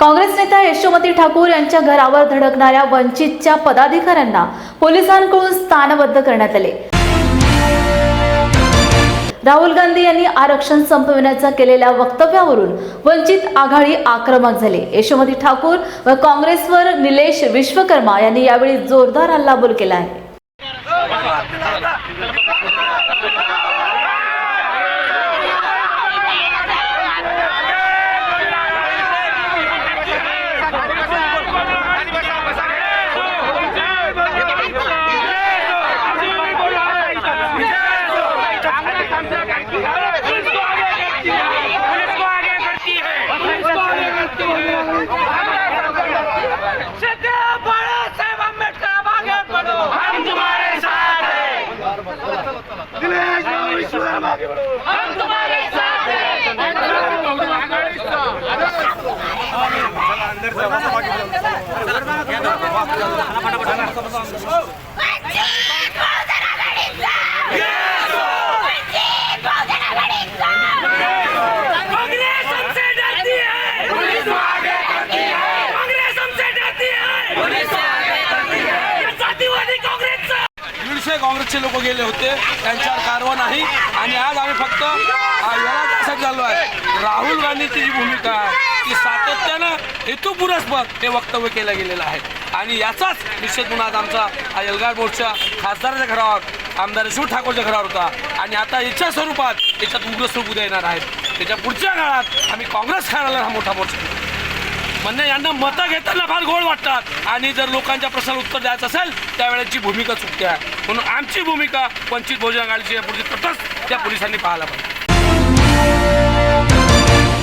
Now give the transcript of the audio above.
काँग्रेस नेत्या यशोमती ठाकूर यांच्या घरावर धडकणाऱ्या वंचितच्या पदाधिकाऱ्यांना पोलिसांकडून स्थानबद्ध करण्यात आले. राहुल गांधी यांनी आरक्षण संपविण्याचा केलेल्या वक्तव्यावरून वंचित आघाडी आक्रमक झाली. यशोमती ठाकूर व काँग्रेसवर निलेश विश्वकर्मा यांनी यावेळी जोरदार हल्लाबोल केला आहे. बाळासाहेब सगळे काँग्रेसचे लोक गेले होते. त्यांच्यावर कारवा नाही. आणि आज आम्ही फक्त याला असं झालो आहे. राहुल गांधीची जी भूमिका आहे ती सातत्यानं हेतुपुरस्पर हे वक्तव्य केलं गेलेलं आहे. आणि याचाच निषेध म्हणून आज आमचा हा एल्गार मोर्चा खासदाराच्या घरावर आमदार शिव ठाकूरच्या घरावर होता. आणि आता याच्या स्वरूपात याच्यात उग्र स्वरूप उद्या येणार आहेत. त्याच्या पुढच्या काळात आम्ही काँग्रेस खाण्याला हा मोठा मोर्चा म्हणजे यांना मतं घेताना फार गोड वाटतात. आणि जर लोकांच्या प्रश्नाला उत्तर द्यायचं असेल त्यावेळेची भूमिका चुकते आहे. म्हणून आमची भूमिका वंचित बहुजन आघाडीची आहे तटस्थ त्या पोलिसांनी पाहायला पाहिजे.